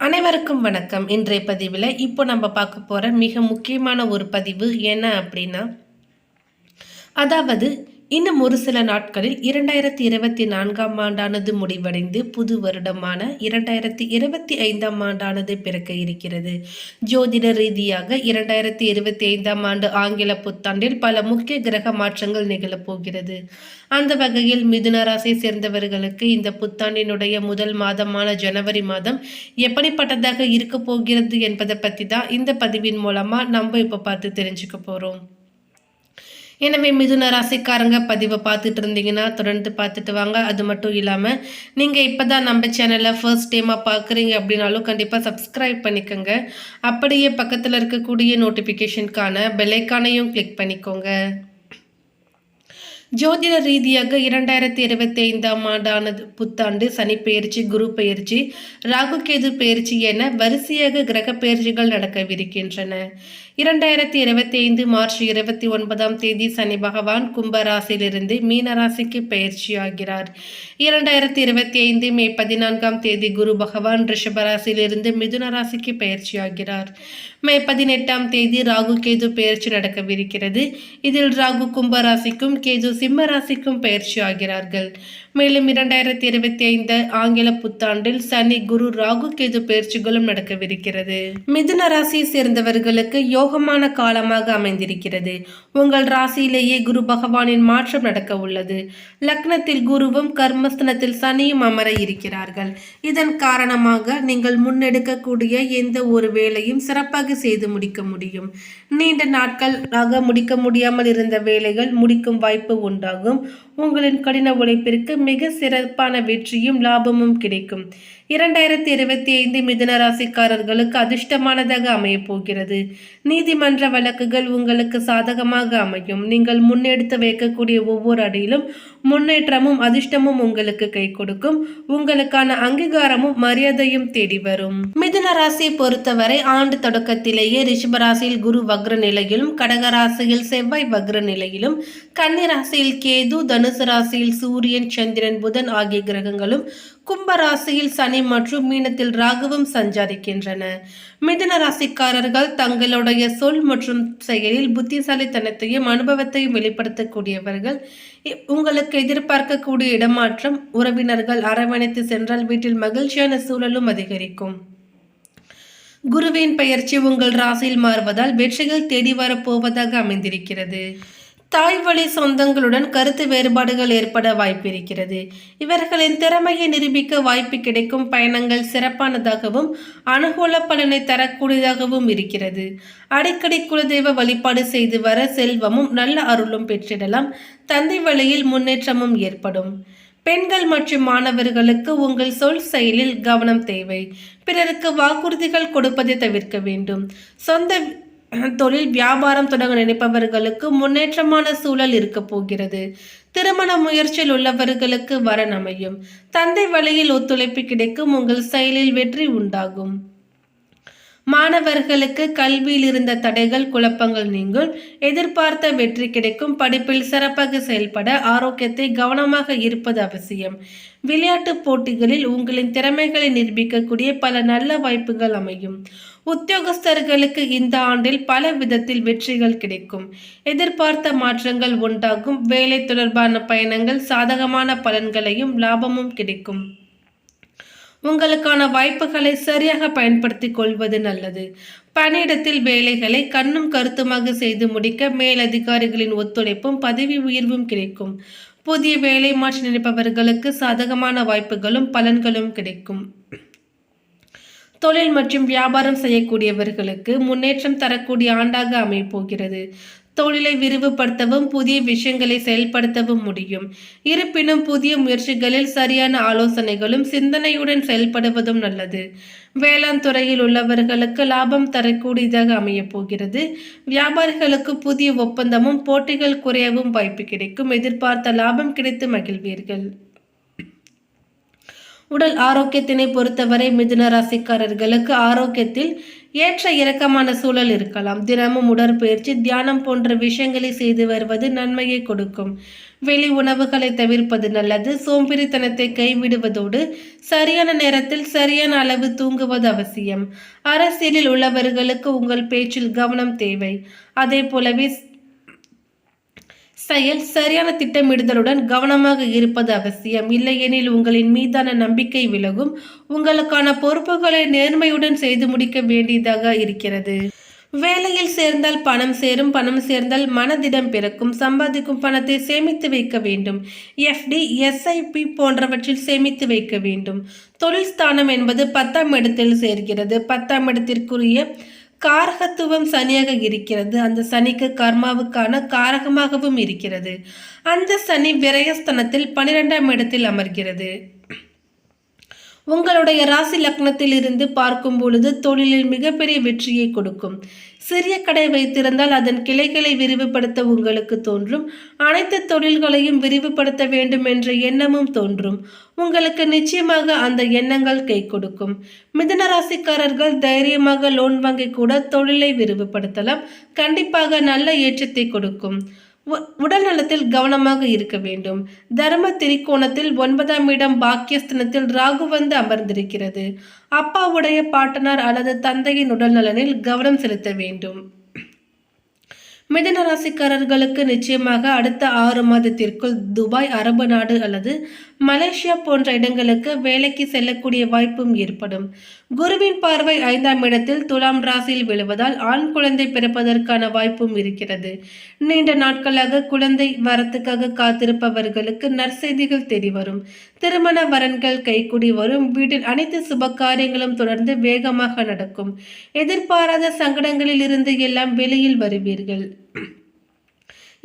அனைவருக்கும் வணக்கம். இன்றைய பதிவில் இப்போ நம்ம பார்க்க போகிற மிக முக்கியமான ஒரு பதிவு என்ன அப்படின்னா அதாவது இன்னும் ஒரு சில நாட்களில் இரண்டாயிரத்தி இருபத்தி நான்காம் ஆண்டானது முடிவடைந்து புது வருடமான இரண்டாயிரத்தி இருபத்தி ஐந்தாம் ஆண்டானது பிறக்க இருக்கிறது. ஜோதிட ரீதியாக இரண்டாயிரத்தி இருபத்தி ஐந்தாம் ஆண்டு ஆங்கில புத்தாண்டில் பல முக்கிய கிரக மாற்றங்கள் நிகழப்போகிறது அந்த வகையில் மிதுனராசை சேர்ந்தவர்களுக்கு இந்த புத்தாண்டினுடைய முதல் மாதமான ஜனவரி மாதம் எப்படிப்பட்டதாக இருக்க போகிறது என்பதை பற்றி தான் இந்த பதிவின் மூலமாக நம்ம இப்போ பார்த்து தெரிஞ்சுக்க போகிறோம் எனவே மிதுன ராசிக்காரங்க பதிவை பார்த்துட்டு இருந்தீங்கன்னா தொடர்ந்து பார்த்துட்டு வாங்க. அது மட்டும் இல்லாமல் நீங்கள் இப்போ தான் நம்ம சேனலை ஃபர்ஸ்ட் டைமாக பார்க்குறீங்க அப்படின்னாலும் கண்டிப்பாக சப்ஸ்கிரைப் பண்ணிக்கோங்க. அப்படியே பக்கத்தில் இருக்கக்கூடிய நோட்டிஃபிகேஷனுக்கான பெல்லைக்கானையும் கிளிக் பண்ணிக்கோங்க. ஜோதிட ரீதியாக இரண்டாயிரத்தி இருபத்தி ஐந்தாம் ஆண்டானது புத்தாண்டு சனி பெயர்ச்சி குரு பெயர்ச்சி ராகு கேது பயிற்சி என வரிசையாக கிரக பெயர்ச்சிகள் நடக்கவிருக்கின்றன. இரண்டாயிரத்தி இருபத்தி ஐந்து மார்ச் இருபத்தி ஒன்பதாம் தேதி சனி பகவான் கும்பராசியிலிருந்து மீனராசிக்கு பயிற்சியாகிறார். இரண்டாயிரத்தி இருபத்தி ஐந்து மே பதினான்காம் தேதி குரு பகவான் ரிஷபராசியிலிருந்து மிதுன ராசிக்கு பயிற்சியாகிறார். மே பதினெட்டாம் தேதி ராகு கேது பயிற்சி நடக்கவிருக்கிறது. இதில் ராகு கும்பராசிக்கும் கேது சிம்ம ராசிக்கும் ஆகிறார்கள் மேலும் இரண்டாயிரத்தி இருபத்தி ஐந்து ஆங்கில புத்தாண்டில் சனி குரு ராகு கேது பயிற்சிகளும் நடக்கவிருக்கிறது. மிதுன ராசியை சேர்ந்தவர்களுக்கு யோகமான காலமாக அமைந்திருக்கிறது. உங்கள் ராசியிலேயே குரு பகவானின் மாற்றம் நடக்க உள்ளது லக்னத்தில் குருவும் கர்மஸ்தனத்தில் சனியும் அமர இருக்கிறார்கள். இதன் காரணமாக நீங்கள் முன்னெடுக்கக்கூடிய எந்த ஒரு வேலையும் சிறப்பாக செய்து முடிக்க முடியும். நீண்ட நாட்கள் ஆக முடிக்க முடியாமல் இருந்த வேலைகள் முடிக்கும் வாய்ப்பு உண்டாகும். உங்களின் கடின உழைப்பிற்கு மிக சிறப்பான வெற்றியும் லாபமும் கிடைக்கும். இரண்டாயிரத்தி இருபத்தி ஐந்து மிதுன ராசிக்காரர்களுக்கு அதிர்ஷ்டமானதாக அமையப் போகிறது. நீதிமன்ற வழக்குகள் உங்களுக்கு சாதகமாக அமையும். நீங்கள் முன்னெடுத்து வைக்கக்கூடிய ஒவ்வொரு அடியிலும் முன்னேற்றமும் அதிர்ஷ்டமும் உங்களுக்கு கை கொடுக்கும். உங்களுக்கான அங்கீகாரமும் மரியாதையும் தேடி வரும். மிதுன ராசியை பொறுத்தவரை ஆண்டு தொடக்கத்திலேயே ரிஷபராசியில் குரு வக்ர நிலையிலும் கடகராசியில் செவ்வாய் வக்ர நிலையிலும் கன்னிராசியில் கேது தனுசு ராசியில் சூரியன் சந்திரன் புதன் ஆகிய கிரகங்களும் கும்பராசியில் சனி மற்றும் மீனத்தில் ராகுவும் சஞ்சாரிக்கின்றன மிதுன ராசிக்காரர்கள் தங்களுடைய சொல் மற்றும் செயலில் புத்திசாலித்தனத்தையும் அனுபவத்தையும் வெளிப்படுத்தக்கூடியவர்கள். உங்களுக்கு எதிர்பார்க்கக்கூடிய இடமாற்றம் உறவினர்கள் அரவணைத்து சென்றால் வீட்டில் மகிழ்ச்சியான சூழலும் அதிகரிக்கும். குருவின் பெயர்ச்சி உங்கள் ராசியில் மாறுவதால் வெற்றிகள் தேடி வரப்போவதாக அமைந்திருக்கிறது. தாய் வழி சொந்தங்களுடன் கருத்து வேறுபாடுகள் ஏற்பட வாய்ப்பிருக்கிறது. இவர்களின் திறமையை நிரூபிக்க வாய்ப்பு கிடைக்கும் பயணங்கள் சிறப்பானதாகவும் அனுகூல பலனை தரக்கூடியதாகவும் இருக்கிறது. அடிக்கடி குலதெய்வ வழிபாடு செய்து வர செல்வமும் நல்ல அருளும் பெற்றிடலாம். தந்தை வழியில் முன்னேற்றமும் ஏற்படும். பெண்கள் மற்றும் மாணவர்களுக்கு உங்கள் சொல் செயலில் கவனம் தேவை. பிறருக்கு வாக்குறுதிகள் கொடுப்பதை தவிர்க்க வேண்டும். சொந்த தொழில் வியாபாரம் தொடங்க நினைப்பவர்களுக்கு முன்னேற்றமான சூழல் இருக்க போகிறது. திருமண முயற்சியில் உள்ளவர்களுக்கு வரன் அமையும். தந்தை வழியில் ஒத்துழைப்பு கிடைக்கும். உங்கள் செயலில் வெற்றி உண்டாகும். மாணவர்களுக்கு கல்வியில் இருந்த தடைகள் குழப்பங்கள் நீங்கும். எதிர்பார்த்த வெற்றி கிடைக்கும். படிப்பில் சிறப்பாக செயல்பட ஆரோக்கியத்தை கவனமாக இருப்பது அவசியம். விளையாட்டு போட்டிகளில் உங்களின் திறமைகளை நிரூபிக்கக்கூடிய பல நல்ல வாய்ப்புகள் அமையும். உத்தியோகஸ்தர்களுக்கு இந்த ஆண்டில் பல விதத்தில் வெற்றிகள் கிடைக்கும். எதிர்பார்த்த மாற்றங்கள் உண்டாகும். வேலை தொடர்பான பயணங்கள் சாதகமான பலன்களையும் லாபமும் கிடைக்கும். உங்களுக்கான வாய்ப்புகளை சரியாக பயன்படுத்தி கொள்வது நல்லது. பணியிடத்தில் வேலைகளை கண்ணும் கருத்துமாக செய்து முடிக்க மேலதிகாரிகளின் ஒத்துழைப்பும் பதவி உயர்வும் கிடைக்கும். புதிய வேலை மாற்றி நினைப்பவர்களுக்கு சாதகமான வாய்ப்புகளும் பலன்களும் கிடைக்கும். தொழில் மற்றும் வியாபாரம் செய்யக்கூடியவர்களுக்கு முன்னேற்றம் தரக்கூடிய ஆண்டாக அமையப்போகிறது தொழிலை விரிவுபடுத்தவும் புதிய விஷயங்களை செயல்படுத்தவும் முடியும். இருப்பினும் புதிய முயற்சிகளில் சரியான ஆலோசனைகளும் சிந்தனையுடன் செயல்படுவதும் நல்லது. வேளாண் துறையில் உள்ளவர்களுக்கு லாபம் தரக்கூடியதாக அமையப் போகிறது. வியாபாரிகளுக்கு புதிய ஒப்பந்தமும் போட்டிகள் குறையவும் வாய்ப்பு கிடைக்கும். எதிர்பார்த்த லாபம் கிடைத்து மகிழ்வீர்கள். உடல் ஆரோக்கியத்தினை பொறுத்தவரை மிதுன ராசிக்காரர்களுக்கு ஆரோக்கியத்தில் ஏற்ற இறக்கமான சூழல் இருக்கலாம். தினமும் உடற்பயிற்சி தியானம் போன்ற விஷயங்களை செய்து வருவது நன்மையை கொடுக்கும். வெளி உணவுகளை தவிர்ப்பது நல்லது. சோம்பேறித்தனத்தை கைவிடுவதோடு சரியான நேரத்தில் சரியான அளவு தூங்குவது அவசியம். அரசியலில் உள்ளவர்களுக்கு உங்கள் பேச்சில் கவனம் தேவை. அதே போலவே செயல் சரியான திட்டமிடுதலுடன் கவனமாக இருப்பது அவசியம். இல்லையெனில் உங்களின் மீதான நம்பிக்கை விலகும். உங்களுக்கான பொறுப்புகளை நேர்மையுடன் செய்து முடிக்க வேண்டியதாக இருக்கிறது. வேலையில் சேர்ந்தால் பணம் சேரும். பணம் சேர்ந்தால் மனதிடம் பிறக்கும். சம்பாதிக்கும் பணத்தை சேமித்து வைக்க வேண்டும். எஃப்டி எஸ்ஐபி போன்றவற்றில் சேமித்து வைக்க வேண்டும். தொழில் ஸ்தானம் என்பது பத்தாம் இடத்தில் சேர்கிறது. பத்தாம் இடத்திற்குரிய காரகத்துவம் சனியாக இருக்கிறது. அந்த சனிக்கு கர்மாவுக்கான காரகமாகவும் இருக்கிறது. அந்த சனி விரயஸ்தனத்தில் பனிரெண்டாம் இடத்தில் அமர்கிறது. உங்களுடைய ராசி லக்னத்தில் இருந்து பார்க்கும் பொழுது தொழிலில் மிகப்பெரிய வெற்றியை கொடுக்கும். சிறிய கடை வைத்திருந்தால் அதன் கிளைகளை விரிவுபடுத்த உங்களுக்கு தோன்றும். அனைத்து தொழில்களையும் விரிவுபடுத்த வேண்டும் என்ற எண்ணமும் தோன்றும். உங்களுக்கு நிச்சயமாக அந்த எண்ணங்கள் கை கொடுக்கும். மிதன ராசிக்காரர்கள் தைரியமாக லோன் வாங்கி கூட தொழிலை விரிவுபடுத்தலாம். கண்டிப்பாக நல்ல ஏற்றத்தை கொடுக்கும். உடல் நலத்தில் கவனமாக இருக்க வேண்டும். தர்ம திரிகோணத்தில் ஒன்பதாம் இடம் பாக்கியஸ்தனத்தில் ராகு வந்து அமர்ந்திருக்கிறது. அப்பாவுடைய பாட்டனார் அல்லது தந்தையின் உடல் நலனில் கவனம் செலுத்த வேண்டும். மிதன ராசிக்காரர்களுக்கு நிச்சயமாக அடுத்த ஆறு மாதத்திற்குள் துபாய் அரபு நாடு அல்லது மலேசியா போன்ற இடங்களுக்கு வேலைக்கு செல்லக்கூடிய வாய்ப்பும் ஏற்படும். குருவின் பார்வை ஐந்தாம் இடத்தில் துலாம் ராசியில் விழுவதால் ஆண் குழந்தை பிறப்பதற்கான வாய்ப்பும் இருக்கிறது. நீண்ட நாட்களாக குழந்தை வரத்துக்காக காத்திருப்பவர்களுக்கு நற்செய்திகள் தெரிவரும் திருமண வரன்கள் கைக்குடி வரும். வீட்டில் அனைத்து சுப காரியங்களும் தொடர்ந்து வேகமாக நடக்கும். எதிர்பாராத சங்கடங்களில் இருந்து எல்லாம் வெளியில் வருவீர்கள்.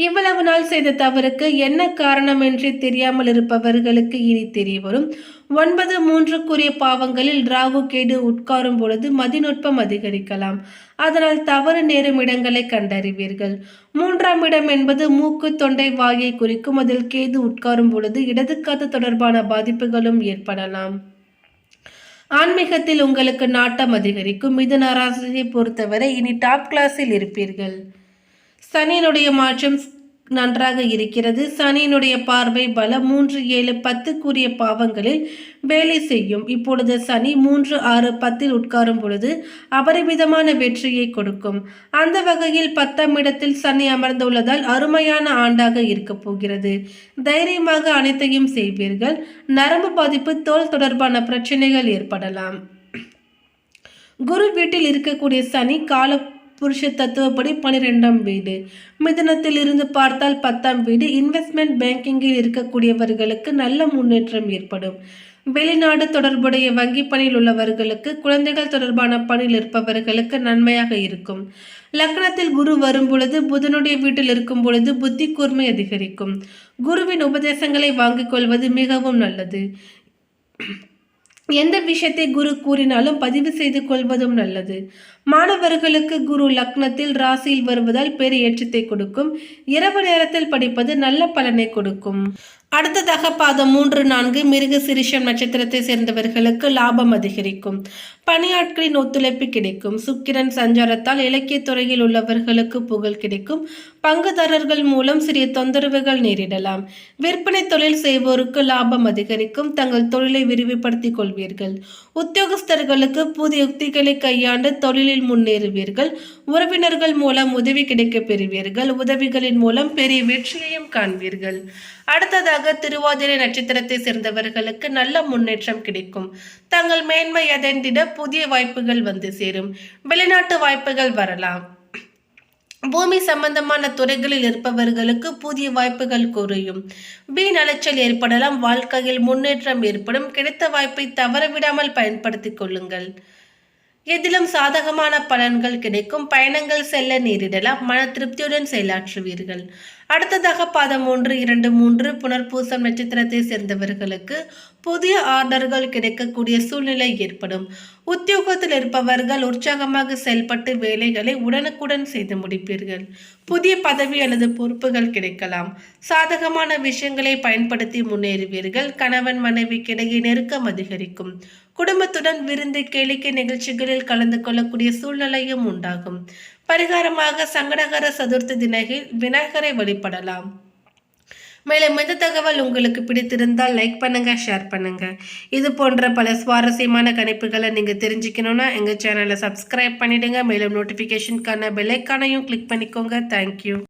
இவ்வளவு நாள் செய்த தவறுக்கு என்ன காரணம் என்று தெரியாமல் இருப்பவர்களுக்கு இனி தெரிய வரும் ஒன்பது மூன்றுக்குரிய பாவங்களில் ராகு கேடு உட்காரும் பொழுது மதிநுட்பம் அதிகரிக்கலாம். அதனால் தவறு நேரும் இடங்களை கண்டறிவீர்கள். மூன்றாம் இடம் என்பது மூக்கு தொண்டை வாயை குறிக்கும். அதில் கேது உட்காரும் பொழுது இடது தொடர்பான பாதிப்புகளும் ஏற்படலாம். ஆன்மீகத்தில் உங்களுக்கு நாட்டம் அதிகரிக்கும். மிதுன ராசியை பொறுத்தவரை இனி டாப் கிளாஸில் இருப்பீர்கள். சனியினுடைய மாற்றம் நன்றாக இருக்கிறது. சனியினுடைய பார்வை பல மூன்று ஏழு பத்துக்குரிய பாவங்களில் வேலை செய்யும். இப்பொழுது சனி மூன்று ஆறு பத்தில் உட்காரும் பொழுது அபரிமிதமான வெற்றியை கொடுக்கும். அந்த வகையில் பத்தாம் இடத்தில் சனி அமர்ந்துள்ளதால் அருமையான ஆண்டாக இருக்கப் போகிறது. தைரியமாக அனைத்தையும் செய்வீர்கள். நரம்பு பாதிப்பு தோல் தொடர்பான பிரச்சனைகள் ஏற்படலாம். குரு வீட்டில் இருக்கக்கூடிய சனி கால புருஷ தத்துவப்படி பனிரெண்டாம் வீடு. மிதனத்தில் இருந்து பார்த்தால் பத்தாம் வீடு. இன்வெஸ்ட்மெண்ட் பேங்கிங்கில் இருக்கக்கூடியவர்களுக்கு நல்ல முன்னேற்றம் ஏற்படும். வெளிநாடு தொடர்புடைய வங்கி பணியில் உள்ளவர்களுக்கு குழந்தைகள் தொடர்பான பணியில் இருப்பவர்களுக்கு நன்மையாக இருக்கும். லக்னத்தில் குரு வரும் பொழுது புதனுடைய வீட்டில் இருக்கும் பொழுது புத்தி கூர்மை அதிகரிக்கும். குருவின் உபதேசங்களை வாங்கிக் கொள்வது மிகவும் நல்லது. எந்த விஷயத்தை குரு கூறினாலும் பதிவு செய்து கொள்வதும் நல்லது. மாணவர்களுக்கு குரு லக்னத்தில் ராசியில் வருவதால் பெரிய ஏற்றத்தை கொடுக்கும். இரவு நேரத்தில் படிப்பது நல்ல பலனை கொடுக்கும். அடுத்ததாக பாதம் மூன்று நான்கு மிருக சிரிஷம் நட்சத்திரத்தை சேர்ந்தவர்களுக்கு லாபம் அதிகரிக்கும். பணியாட்களின் ஒத்துழைப்பு கிடைக்கும். சுக்கிரன் சஞ்சாரத்தால் இலக்கியத் துறையில் உள்ளவர்களுக்கு புகழ் கிடைக்கும். பங்குதாரர்கள் மூலம் சிறிய தொந்தரவுகள் நேரிடலாம். விற்பனை தொழில் செய்வோருக்கு லாபம் அதிகரிக்கும். தங்கள் தொழிலை விரிவுபடுத்திக் கொள்வீர்கள். உத்தியோகஸ்தர்களுக்கு புதிய யுக்திகளை கையாண்டு தொழிலில் முன்னேறுவீர்கள். உறவினர்கள் மூலம் உதவி கிடைக்கப் பெறுவீர்கள். உதவிகளின் மூலம் பெரிய வெற்றியையும் காண்பீர்கள். அடுத்ததாக திருவாதிரை நட்சத்திரத்தை சேர்ந்தவர்களுக்கு நல்ல முன்னேற்றம் கிடைக்கும். தங்கள் மேன்மை அடைந்திட புதிய வாய்ப்புகள் வந்து சேரும். வெளிநாட்டு வாய்ப்புகள் வரலாம். பூமி சம்பந்தமான துறைகளில் இருப்பவர்களுக்கு புதிய வாய்ப்புகள் குறையும். வீண் அலைச்சல் ஏற்படலாம். வாழ்க்கையில் முன்னேற்றம் ஏற்படும். கிடைத்த வாய்ப்பை தவறவிடாமல் பயன்படுத்திக் கொள்ளுங்கள். எதிலும் சாதகமான பலன்கள் கிடைக்கும். பயணங்கள் செல்ல நேரிடலாம். மன திருப்தியுடன் செயலாற்றுவீர்கள். அடுத்ததாக பாதம் ஒன்று இரண்டு மூன்று புனர்பூசம் நட்சத்திரத்தை சேர்ந்தவர்களுக்கு புதிய ஆர்டர்கள் கிடைக்கக்கூடிய சூழ்நிலை ஏற்படும். உத்தியோகத்தில் இருப்பவர்கள் உற்சாகமாக செயல்பட்டு வேலைகளை உடனுக்குடன் செய்து முடிப்பீர்கள். புதிய பதவி அல்லது பொறுப்புகள் கிடைக்கலாம். சாதகமான விஷயங்களை பயன்படுத்தி முன்னேறுவீர்கள். கணவன் மனைவிக்கிடையே நெருக்கம் அதிகரிக்கும். குடும்பத்துடன் விருந்து கேளிக்கை நிகழ்ச்சிகளில் கலந்து கொள்ளக்கூடிய சூழ்நிலையும் உண்டாகும். பரிகாரமாக சங்கடகர சதுர்த்தி தினகில் விநாயகரை வழிபடலாம். மேலும் இந்த தகவல் உங்களுக்கு பிடித்திருந்தால் லைக் பண்ணுங்க ஷேர் பண்ணுங்க. இது போன்ற பல சுவாரஸ்யமான கணிப்புகளை நீங்க தெரிஞ்சுக்கணும்னா எங்க சேனலை சப்ஸ்கிரைப் பண்ணிடுங்க. மேலும் நோட்டிபிகேஷனுக்கான பெல்லைக்கானையும் கிளிக் பண்ணிக்கோங்க. தேங்க்யூ